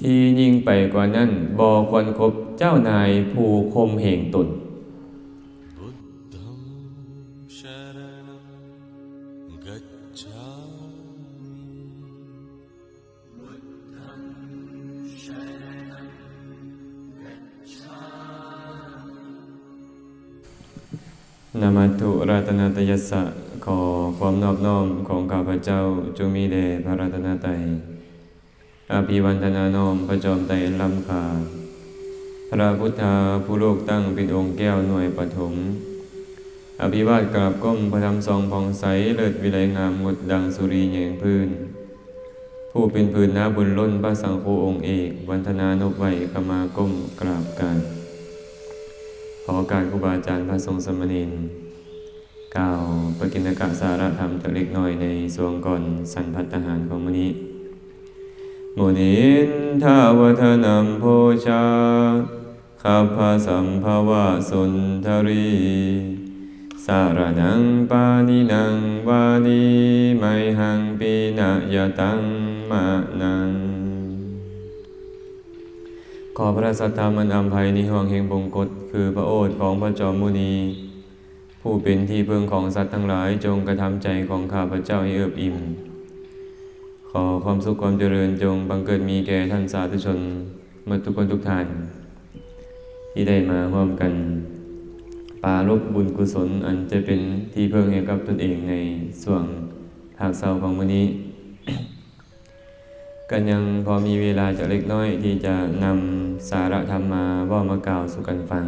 ที่ยิ่งไปกว่านั้นบอควรครบเจ้านายผู้คมเหงตนนามาตุรัตนตยัสสะขอความนอบน้อมของข้าพเจ้าจงมีแด่พระรัตนตรัย อภิวันธนานมพระจอมไตรลำคาพระพุทธาผู้โลกตั้งเป็นองค์แก้วหน่วยปฐมอภิวาทกราบก้มพระธรรมทรงผ่องใสเลิศวิไลงามงดดังสุรีแยงพื้น ผู้เป็นพื้นน้าบุญล้นพระสังโฆองค์เอกวันธนานบไวขมาก้มกราบกันขอการครูบาอาจารย์พระทรงสมณีนกล่าวปกิณกะสารธรรมจากเล็กน้อยในสวงก่อนสันพัฒหารของมอนี้ มนินทาวทนัมโพชาขับพาสัมภาวะสุนทรี สารนังปานินังวานีไมหังปีนะยตังมะนัง ขอพระสัทธามันอัมภัยในห่วงแห่งบงกฎคือพระโอษฐ์ของพระจอมมุนี ผู้เป็นที่พึ่งของสัตว์ทั้งหลายจงกระทำใจของข้าพระเจ้าให้เอิบอิ่ม ขอความสุขความเจริญจงบังเกิดมีแก่ท่านสาธุชนเมื่อทุกคนทุกท่าน ที่ได้มาร่วมกันปาลบบุญกุศลอันจะเป็นที่เพึ่งให้กับตนเองในส่วงภาคเศร้าของมื้อนี้กันยังพอมีเวลาจะเล็กน้อยที่จะนำสาระธรรมมาว่ามากล่าวสู่กันฟัง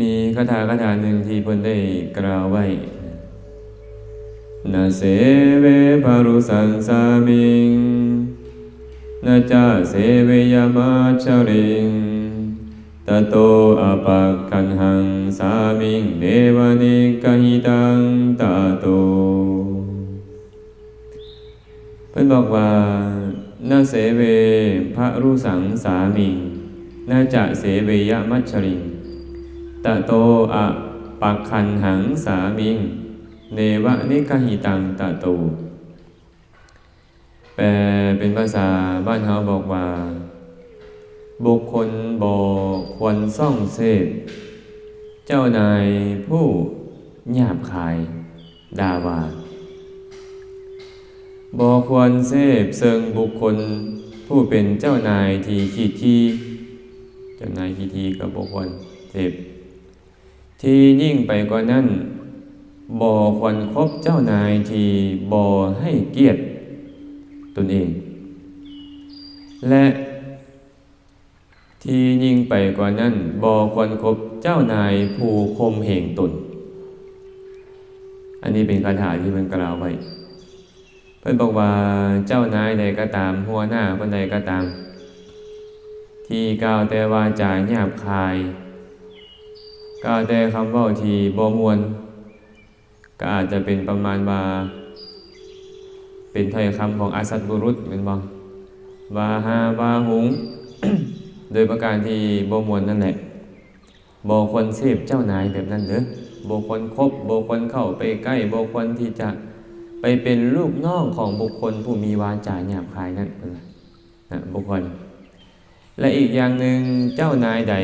มีคาถาคาถาหนึ่งที่เพิ่นได้กล่าวไว้ นาเสเวภารุสังสามิงนาจาเสเวยามาชริงตโตอปักขันหังสามิงเดวานิกหิตังตาโต เพิ่นบอกว่านาเสเวพระรุสังสามิงนาจะเสเวยมัชริงตโตอะปักขันหังสามิง เนวะนิกหิตังตะโตแปลเป็นภาษาบ้านเฮาบอกว่า บุคคลบ่ควรซ่องเสพเจ้านายผู้หยาบคายด่าว่าบ่ควรเสพเซิงบุคคลผู้เป็นเจ้านายที่ขี้ที่เจ้านายขี้ทีก็บ่ควรเสพที่ยิ่งไปกว่านั้น บ่ควรครบเจ้านายที่บ่ให้เกียรติตนเอง และที่ยิ่งไปกว่านั้นบ่ควรครบเจ้านายผู้คมเหงตน อันนี้เป็นคาถาที่มันกล่าวไว้ เพิ่อนบอกว่าเจ้านายใดก็ตาม หัวหน้าคนใดก็ตาม ที่กล่าวแต่ว่าจาหยาบคายกล่าวแต่คำว้าที่บ่มวน ก็อาจจะเป็นประมาณว่า เป็นถ้อยคำของอาสัตบุรุษเป็นบ่ว่าหาว่าหุง โดยประการที่บ่มวนนั่นแหละบ่ควรเสพเจ้านายแบบนั้นเด้อบ่ควรคบบ่ควรเข้าไปใกล้บ่ควรที่จะไปเป็นลูกน้องของบุคคลผู้มีวาจาหยาบคายนั่นเองนะบุคคล และอีกอย่างหนึ่งเจ้านายใด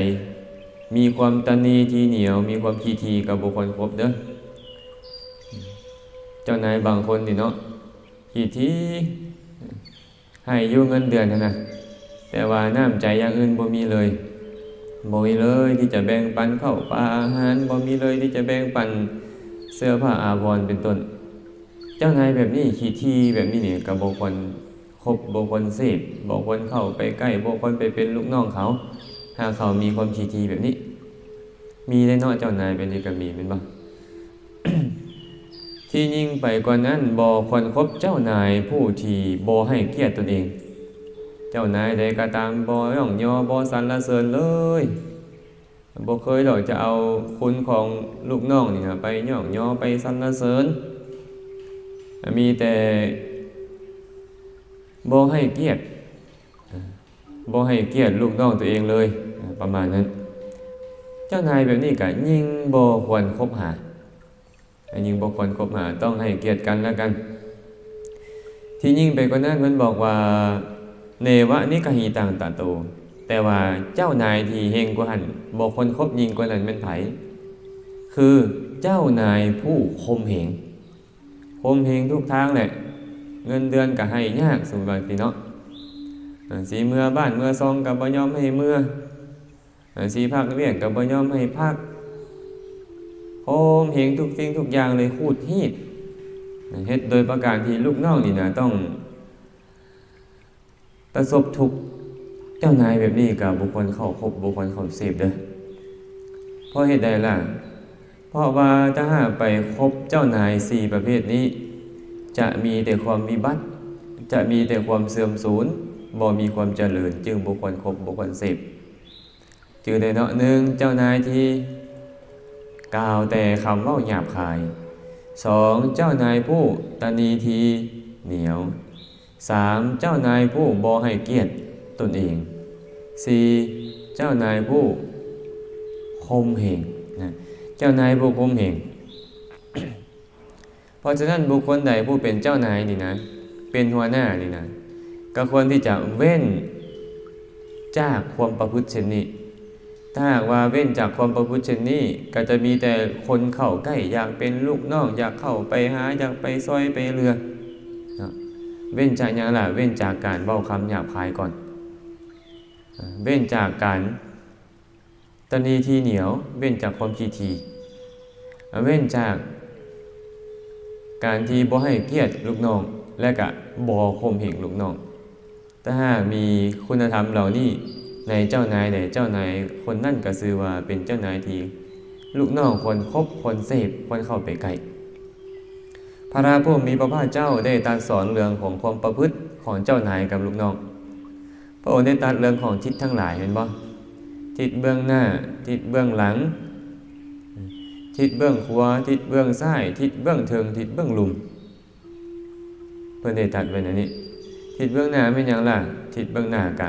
มีความตนีทีเหนียว มีความขีทีกับบุคคลครบเด้อ จ้านายบางคนนี่เนาะขี้ที่ให้ยุ่เงินเดือนนะนะแต่ว่าน้ำใจอย่างอื่นบ่มีเลยบ่มีเลยที่จะแบ่งปันเข้าปลาอาหารบ่มีเลยที่จะแบ่งปันเสื้อผ้าอาภรเป็นต้น เจ้านายแบบนี้ขี้ที่แบบนี้เนี่ยกับบควรคบบบควรเสพบควรเข้าไปใกล้บควรไปเป็นลูกน้องเขา ถ้าเขามีความขี้ที่แบบนี้ มีได้นอกเจ้านายเป็นนี่ก็มีเป็นบ้าง ที่ยิ่งไปกว่านั้นบควรคบเจ้านายผู้ที่บให้เกียรติตนเอง เจ้านายใดก็ตามบย่องยอบสรรเสริญเลยบ่เคยหรอกจะเอาคุณของลูกน้องนี่นะไปย่องยอไปสรรเสริญ มีแต่บ่ให้เกียรติบ่ให้เกียรติลูกน้องตัวเองเลยประมาณนั้น เจ้านายแบบนี้ก็ยิ่งบ่ควรคบหา ยิ่งบ่ควรคบหาต้องให้เกียรติกันแล้วกัน ที่ยิ่งไปกว่านั้นมันบอกว่าเนวะนิกหิตังตะโต แต่ว่าเจ้านายที่เฮงกว่าหันบอกคนคบยิงกว่านั้นเป็นไผคือเจ้านายผู้คมเหงคมเหงทุกทางแหละ เงินเดือนก็ให้ยากสมบัติเนาะสีเมื่อบ้านเมื่อซองกับบ่ยอมให้เมื่ออ่าสีพักเรียกกับบ่ยอมให้พัก โคมเหงทุกสิ่งทุกอย่างเลยคูดฮีดเฮ็ดโดยประการที่ลูกน้องนี่นะต้อง ประสบทุกเจ้านายแบบนี้กับบุคคลเข้าคบบุคคลเข้าเสพเด้อเพราะเหตุใดล่ะ เพราะว่าถ้าหากไปคบเจ้านายสี่ประเภทนี้ จะมีแต่ความวิบัติ จะมีแต่ความเสื่อมสูญบ่มีความเจริญ จึงบุคคลคบบุคคลเสพจือได้เนาะหนึ่งเจ้านายที่ กล่าวแต่คำเว่าหยาบคายสองเจ้านายผู้ตนีทีเหนียวสามเจ้านายผู้บอให้เกียรติตนเองสี่เจ้านายผู้คมเหงนะเจ้านายผู้คมเหงเพราะฉะนั้นบุคคลใดผู้เป็นเจ้านายนี่นะ เป็นหัวหน้านี่นะ ก็ควรที่จะเว้นจากความประพฤติเช่นนี้ ถ้าหากว่าเว้นจากความประพฤติเช่นนี้ ก็จะมีแต่คนเข้าใกล้อยากเป็นลูกน้องอยากเข้าไปหาอยากไปซอยไปเรือเว้นจากอย่างล่ะเว้นจากการเบ้าคำหยาบคายก่อน เว้นจากการตนีทีเหนียว เว้นจากความทีทีเว้นจากการที่บ่ให้เกียรติลูกน้อง และก็บ่ข่มเหงลูกน้องถ้าหากมีคุณธรรมเหล่านี้ ในเจ้านายใดเจ้านายคนนั่นก็คือว่าเป็นเจ้านายที่ลูกน้องคนคบคนเสพคนเข้าไปใกล้พระราผู้มีพระภาคเจ้าได้ตรัสสอนเรื่องของความประพฤติของเจ้านายกับลูกน้อง พระองค์ได้ตรัสเรื่องของทิศทั้งหลายเห็นบ่ทิศเบื้องหน้า ทิศเบื้องหลัง ทิศเบื้องขวาทิศเบื้องซ้าย ทิศเบื้องเทิงทิศเบื้องลุม เพื่อนได้ตรัสไว้ในนี้ ทิศเบื้องหน้าเป็นหยังล่ะ ทิศเบื้องหน้ากะ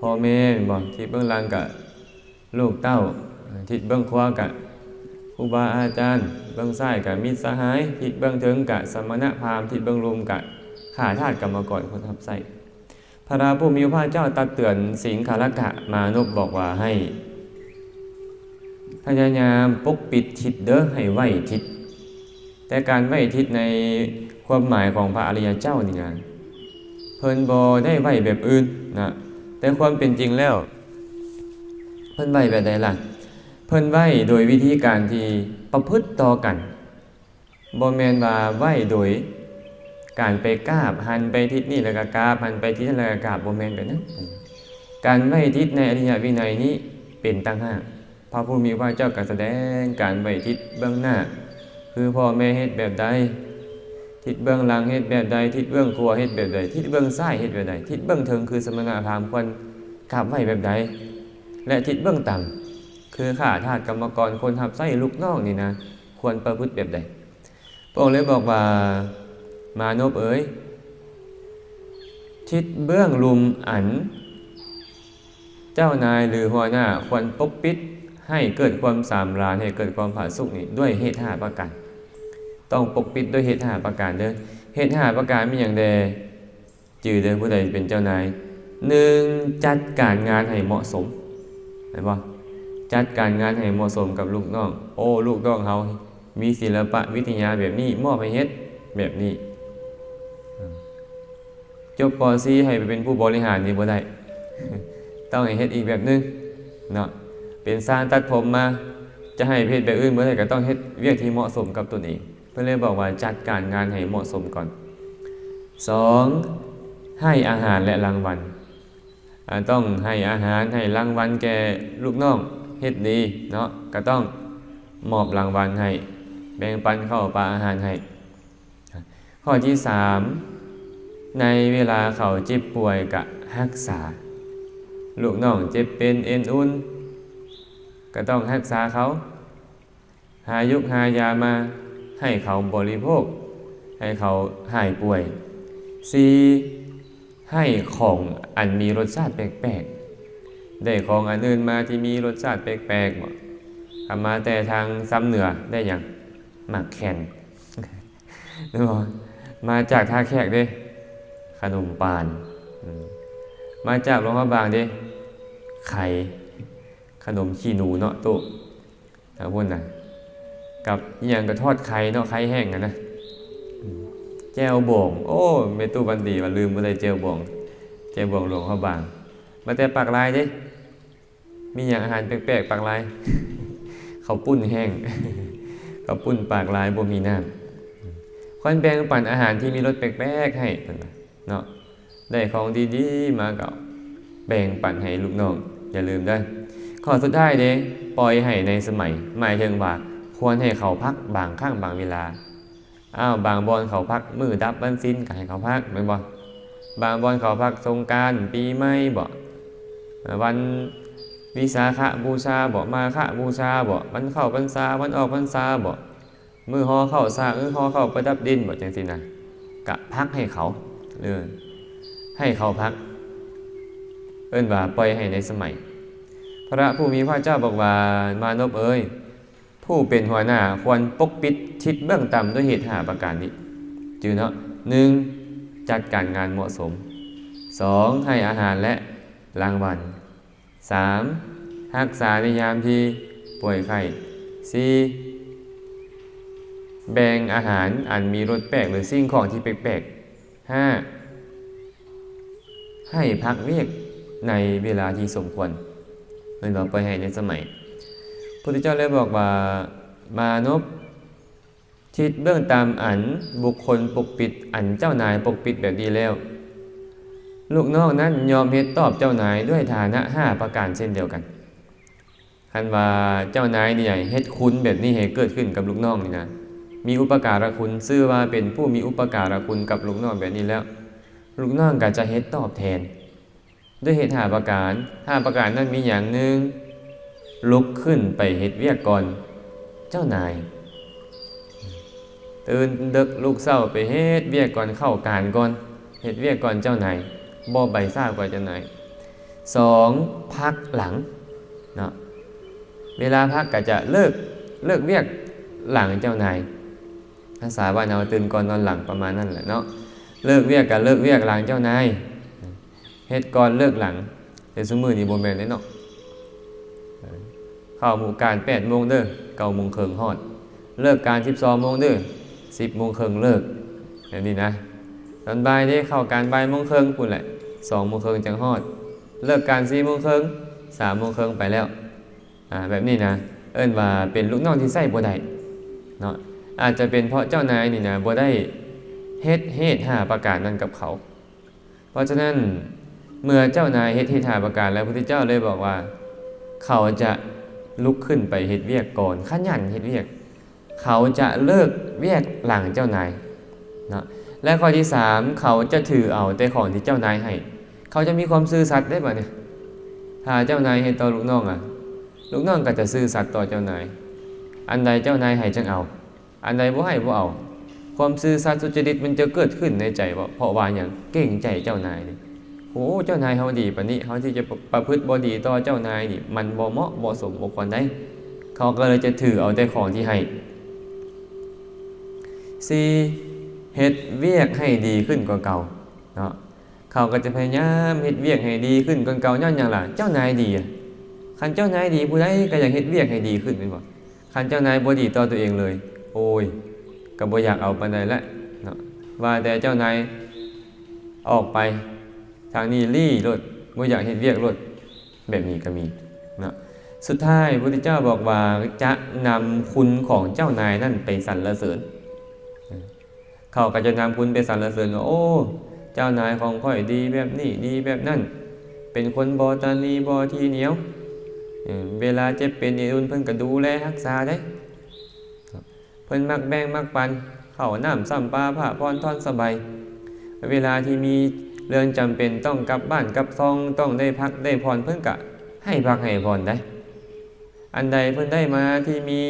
พ่อแม่เห็นบ่เบื้องหลังกะลูกเต้าทิศเบื้องขวากะครูบาอาจารย์ เบื้องซ้ายกับมิตรสหายทิศเบื้องเทิงกะสมณะพราหมณ์ทิศเบื้องลมกะข้าทาสกรรมกรคนทับใส่พระราผู้มีพระเจ้าตัดเตือนสิงคารกะมานพบอกว่าให้พยายามปกปิดทิศเด้อให้ไหวทิศแต่การไหวทิศในความหมายของพระอริยเจ้านี่นะเพิ่นบอได้ไหวแบบอื่นนะ แต่ความเป็นจริงแล้ว เพิ่นไหวแบบใดล่ะ เพิ่นไหวโดยวิธีการที่ประพฤติต่อกันบ่แมนว่าไหวโดยการไปกราบหันไปทิศนี่แล้วก็กราบหันไปทิศนั้นแล้วก็กราบบ่แมนแบบนั้นการไหวทิศในอริยวินัยนี้เป็นต่างห้าพระผู้มีพระเจ้าก็แสดงการไหวทิศเบื้องหน้า คือพ่อแม่เฮ็ดแบบใด ทิศเบื้องหลังเฮ็ดแบบใดทิศเบื้องครัวเฮ็ดแบบใดทิศเบื้องซ้ายเฮ็ดแบบใดทิศเบื้องเทิงคือสมณะพราหมณ์ควรกราบไหวแบบใดและทิศเบื้องต่ำคือข้าทาสกรรมกรคนทับไส้ลูกน้องนี่นะ ควรประพฤติแบบใดพระองค์เลยบอกว่ามานพเอ๋ยทิศเบื้องลุมอัน เจ้านายหรือหัวหน้าควรปกปิดให้เกิดความสามรานให้เกิดความผาสุกนี่ด้วยเหตุห้าประการ ต้องปกปิดด้วยเหตุหาประการเด้อเหตุหาประการมีอย่างใดจื่อเด้อผู้ใดเป็นเจ้านายหนึ่งจัดการงานให้เหมาะสมเห็นปะจัดการงานให้เหมาะสมกับลูกน้อง โอ้ลูกน้องเขามีศิลปะวิทยาแบบนี้มอบให้เฮ็ดแบบนี้จบป .4 ให้ไปเป็นผู้บริหารนี่บ่ได้ ต้องให้เฮ็ดอีกแบบนึงเนาะเป็นสร้างตัดผมมา จะให้เพศแบบอื่นบ่ได้ก็ต้องเฮ็ดเวียกที่เหมาะสมกับตนเอง เพิ่นเลยบอกว่าจัดการงานให้เหมาะสมก่อน 2. ให้อาหารและรางวัลต้องให้อาหารให้รางวัลแก่ลูกน้องเฮ็ดดีเนาะก็ต้องมอบรางวัลให้ แบ่งปันข้าวปลาอาหารให้ ข้อที่สามในเวลาเขาเจ็บป่วยกะรักษา ลูกน้องเจ็บเป็นเอ็นอุ่นก็ต้องรักษาเขา หายุกหายามา ให้เขาบริโภค ให้เขาหายป่วย 4. ให้ของอันมีรสชาติแปลกๆ ได้ของอันอื่นมาที่มีรสชาติแปลกๆบ่เอามาแต่ทางซ้ำเหนือได้อย่างหมักแคนนึกออกมาจากท่าแขกเด้นมปานมาจากหลวงพระบางเด้ ไข่ ขนมขี้หนูเนาะตุเอาพุ่นน่ะ กับอย่างก็ทอดไข่เนาะไข่แห้งนะแจ่วบองโอ้เมตุบันดีว่าลืมบ่ได้แจ่วบองแจ่วบองหลวงพระบาง มาแต่ปากลายด้มีอย่างอาหารแปลกๆปากลายเขาวปุ้นแห้งเขาวปุ้นปากลายบ่มีน้ำคนแบ่งปันอาหารที่มีรสแปลกๆให้เนาะได้ของดีๆมาก็แบ่งปันให้ลูกน้องอย่าลืมด้ข้อสุดท้ายเด้ปล่อยให้ในสมัยหมายถึงว่า ควรให้เขาพักบางข้างบางเวลา อ้าวบางบอนเขาพักมือดับบันซินก็ให้เขาพักแม่บ่บางบอนเขาพักสงการปีใหม่บ่วันวิสาขบูชาบ่มาฆบูชาบ่วันเข้าพรรษาวันออกพรรษาบ่มือฮอเข้าสางมือฮอเข้าประดับดินบ่จังซี่นะกะพักให้เขาเออให้เขาพัก เอิ้นว่าปล่อยให้ในสมัย พระผู้มีพระเจ้าบอกว่ามานพเอ้ย ผู้เป็นหัวหน้าควรปกปิดทิศเบื้องต่ำด้วยเหตุหาประการนี้ จือเนาะหนึ่งจัดการงานเหมาะสมสองให้อาหารและรางวัลสามรักษาในยามที่ป่วยไข้สี่แบ่งอาหารอันมีรสแปลกหรือสิ่งของที่แปลกๆห้าให้พักเวียกในเวลาที่สมควรเพื่อนบอกไปให้ในสมัย พุทธเจ้าเลยบอกว่ามานพทิศเบื้องตามอันบุคคลปกปิดอันเจ้านายปกปิดแบบดีแล้ว ลูกน้องนั้นยอมเฮ็ดตอบเจ้านายด้วยฐานะห้าประการเช่นเดียวกันคันว่าเจ้านายนี่ใหญ่เฮ็ดคุณแบบนี้ให้เกิดขึ้นกับลูกน้องนี่นะมีอุปการะคุณซื่อว่าเป็นผู้มีอุปการะคุณกับลูกน้องแบบนี้แล้ว ลูกน้องก็จะเฮ็ดตอบแทน ด้วยเหตุหาประการห้าประการนั้นมีอย่างหนึ่ง ลุกขึ้นไปเฮ็ดเวียกก่อน เจ้านาย ตื่นดึกลูกเศร้าไปเฮ็ดเวียกก่อนเข้าการก่อนเฮ็ดเวียกก่อนเจ้านายบ่ใบซ่ากว่าเจ้านายสองพักหลังเนาะเวลาพักก็จะเลิกเลิกเวียกหลังเจ้านายภาษาบ้านเราตื่นก่อนนอนหลังประมาณนั้นแหละเนาะเลิกเวียกกับเลิกเวียกหลังเจ้านายเฮ็ดก่อนเลิกหลังแต่สมมือนี่บ่แม่นเนาะ เข้าหมู่การ8โมงเด้อ9โมงครึ่งฮอด เลิกการ12โมงเด้อ10โมงครึ่งเลิกแบบนี้นะ ตอนบ่ายได้เข้าการบ่ายโมงครึ่งพุ่นแหละ2โมงครึ่งจังฮอด เลิกการ4โมงครึ่ง3โมงครึ่งไปแล้วอ่าแบบนี้นะ เอิ้นว่าเป็นลูกน้องที่ใส่บ่ได้เนาะอาจจะเป็นเพราะเจ้านายนี่นะบ่ได้เฮ็ดเหตุหาประการนั้นกับเขา เพราะฉะนั้นเมื่อเจ้านายเฮ็ดเหตุหาประการแล้วพระพุทธเจ้าเลยบอกว่า เขาจะ ลุกขึ้นไปเฮ็ดเวียกก่อนขยันเฮ็ดเวียก เขาจะเลิกเวียกหลังเจ้านายนะและข้อที่สามเขาจะถือเอาแต่ของที่เจ้านายให้ เขาจะมีความซื่อสัตย์ได้ป่ะเนี่ยถ้าเจ้านายเฮ็ดต่อลูกน้องอะ ลูกน้องก็จะซื่อสัตย์ต่อเจ้านาย อันใดเจ้านายให้จังเอา อันใดบ่ให้บ่เอา ความซื่อสัตย์สุจริตมันจะเกิดขึ้นในใจว่าเพราะว่าอย่างเก่งใจเจ้านายนี่ โอ้เจ้านายเฮาดีปานนี้เฮาที่จะประพฤติบ่ดีต่อเจ้านายนี่มันบ่เหมาะบ่สมบ่ควรได้ เขาก็เลยจะถือเอาแต่ของที่ให้สี่เฮ็ดเวียกให้ดีขึ้นกว่าเก่าเนาะเขาก็จะพยายามเฮ็ดเวียกให้ดีขึ้นกว่าเก่าย้อนหยังล่ะเจ้านายดีอะคันเจ้านายดีผู้ใดก็อยากเฮ็ดเวียกให้ดีขึ้นแม่นบ่คันเจ้านายบ่ดีต่อตัวเองเลย โอ้ยก็บ่อยากเอาปานใดละเนาะว่าแต่เจ้านายออกไป ทางนี้รี่รถบ่อยากเห็นเวียกรถแบบนี้ก็มีนะสุดท้ายพระพุทธเจ้าบอกว่าจะนำคุณของเจ้านายนั่นไปสรรเสริญ เขาก็จะนำคุณไปสรรเสริญว่าโอ้เจ้านายของข่อยดีแบบนี้ดีแบบนั่นเป็นคนบอตานีบอทีเหนียวเวลาเจ็บเป็นนี่อุ่นเพิ่นก็ดูแลรักษาได้ เพิ่นมักแบ่งมักปัน เข้าน้ำซ้ำปลาผ้าพรทอนสบาย เวลาที่มี เรื่องจำเป็นต้องกลับบ้านกลับซองต้องได้พักได้พรเพิ่อนกะให้พักให้พรได้ อันใดเพิ่อนได้มาที่มี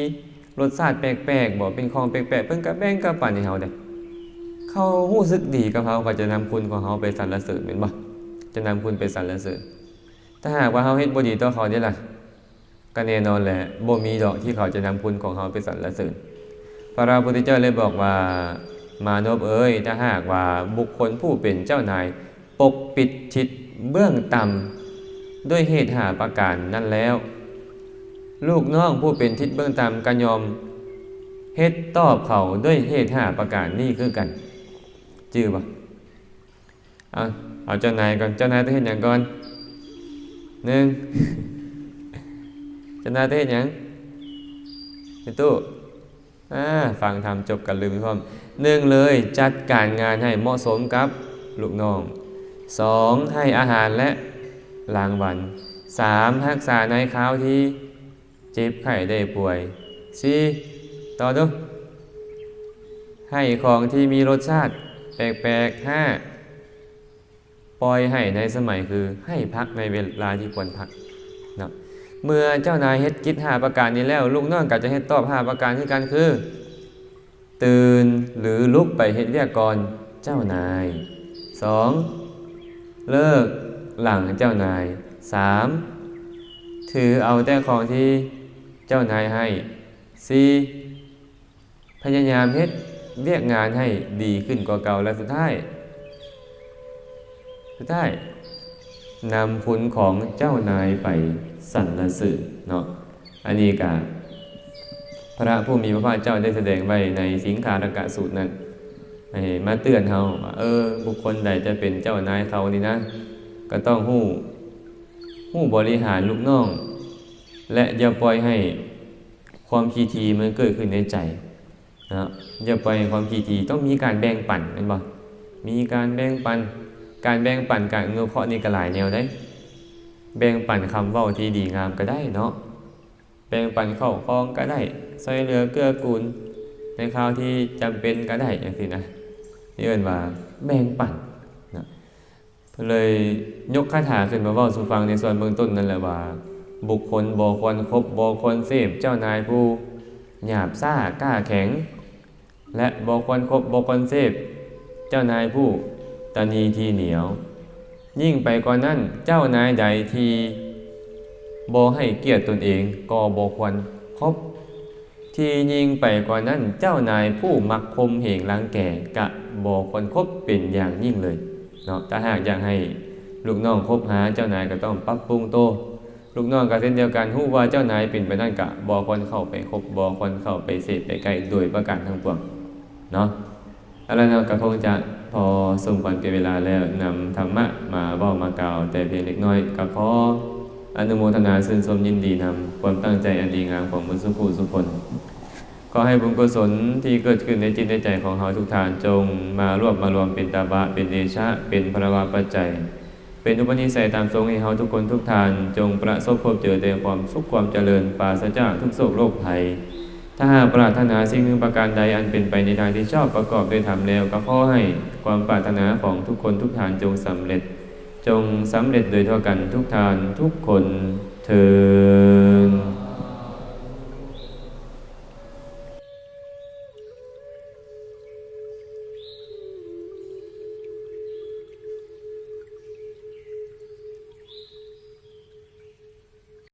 รสชาติแปลกๆบอกเป็นของแปลกๆเพิ่อนก็แบ่งกับปันให้เฮาได้เขารู้สึกดีกับเฮาก็จะนำคุณของเฮาไปสรรเสริญแม่นบ่จะนำคุณไปสรรเสริญถ้าหากว่าเฮาเฮ็ดบ่ดีต่อเขาได้ล่ะก็แน่นอนแหละบ่มีดอกที่เขาจะนำคุณของเฮาไปสรรเสริญพระราพุทธเจ้าเลยบอกว่า มานพเอ้ยถ้าหากว่าบุคคลผู้เป็นเจ้านาย ปกปิดชิดเบื้องต่ำด้วยเหตุหาประการนั้นแล้ว ลูกน้องผู้เป็นทิศเบื้องต่ำก็ยอมเฮ็ดตอบเขาด้วยเหตุหาประการนี้คือกัน จื้อปะเอาเอาเจ้านายก่อนเจ้านายต้องเห็นอย่างก่อนหนึ่งเจ้านายต้องเห็นอย่างในตู้ ฟังทำจบกันลืมพร้อมหนึ่งเลยจัดการงานให้เหมาะสมกับลูกน้องสองให้อาหารและรางวัลสามรักษาในข้าวที่เจ็บไข้ได้ป่วยสี่ต่อดูให้ของที่มีรสชาติ แปลกๆห้าปล่อยให้ในสมัยคือให้พักในเวลาที่ควรพักเนาะ เมื่อเจ้านายเฮ็ดกิจหาประการนี้แล้ว ลูกน้องก็จะเฮ็ดตอบหาประการคือกันคือ ตื่นหรือลุกไปเฮ็ดเรียกก่อนเจ้านาย 2. เลิกหลังเจ้านาย 3. ถือเอาแต่ของที่เจ้านายให้ 4. พยายามเฮ็ดเรียกงานให้ดีขึ้นกว่าเก่าและสุดท้าย สุดท้ายนำคุณของเจ้านายไป สรรเสริญเนาะอันนี้กาพระผู้มีพระภาคเจ้าได้แสดงไว้ในสิงคารกะสูตรนั้นมาเตือนเราว่าเออ บุคคลใดจะเป็นเจ้านายเขานี่นะ ก็ต้องหู้หู้บริหารลูกน้อง และอย่าปล่อยให้ความคีทีมันเกิดขึ้นในใจนะอย่าปล่อยให้ความคีทีต้องมีการแบ่งปันแมันบ่มีการแบ่งปัน การแบ่งปันการอนุเคาะนี่ก็หลายแนวได้ แบ่งปันคำเว้าที่ดีงามก็ได้เนาะแบ่งปันเข้าคองก็ได้ซอยเหลือเกื้อกูล ในคราวที่จำเป็นก็ได้อย่างสินะนี่เอิ้นว่าแบ่งปันนะเพิ่นเลยยกคาถาขึ้นมาเว้าสู่ฟังในส่วนเบื้องต้นนั่นแหละว่า บุคคลบ่ควรคบบ่ควรเสพเจ้านายผู้หยาบซ่ากล้าแข็ง และบ่ควรคบบ่ควรเสพเจ้านายผู้ตนีที่เหนียว ยิ่งไปกว่านั้นเจ้านายใดที่บ่ให้เกียรติตนเองก็บ่ควรคบที่ยิ่งไปกว่านั้นเจ้านายผู้มักคมเหงรังแก่กะบ่ควรคบเป็นอย่างยิ่งเลยเนาะถ้าหากอยากให้ลูกน้องคบหาเจ้านายก็ต้องปรับปรุงโตลูกน้องก็เช่นเดียวกันฮู้ว่าเจ้านายเป็นไปนั่นกะบ่ควรเข้าไปคบบ่ควรเข้าไปเสพไปใกลโดยประการทั้งปวงเนาะอะไรเนาะก็คงจะ พอสมควรแก่เวลาแล้วนำธรรมะมาเว้ามากล่าว แต่เพียงเล็กน้อยก็ขออนุโมทนาชื่นชมยินดีนำความตั้งใจอันดีงามของมุสุภูสุคนขอให้บุญกุศลที่เกิดขึ้นในจิตในใจของเราทุกทานจง มารวบมารวมเป็นตาบะ เป็นเดชะ เป็นพระวาปัจจัย เป็นอุปนิสัยตามทรงให้เราทุกคนทุกทาน จงประสบพบเจอแต่ความสุขความเจริญปราศจากทุกโศกโรคภัย ถ้าหากปรารถนาสิ่งหนึ่งประการใดอันเป็นไปในทางที่ชอบประกอบด้วยธรรมแล้วก็ขอให้ความปรารถนาของทุกคนทุกทานจงสำเร็จ จงสำเร็จโดยเท่ากันทุกทานทุกคนเทิด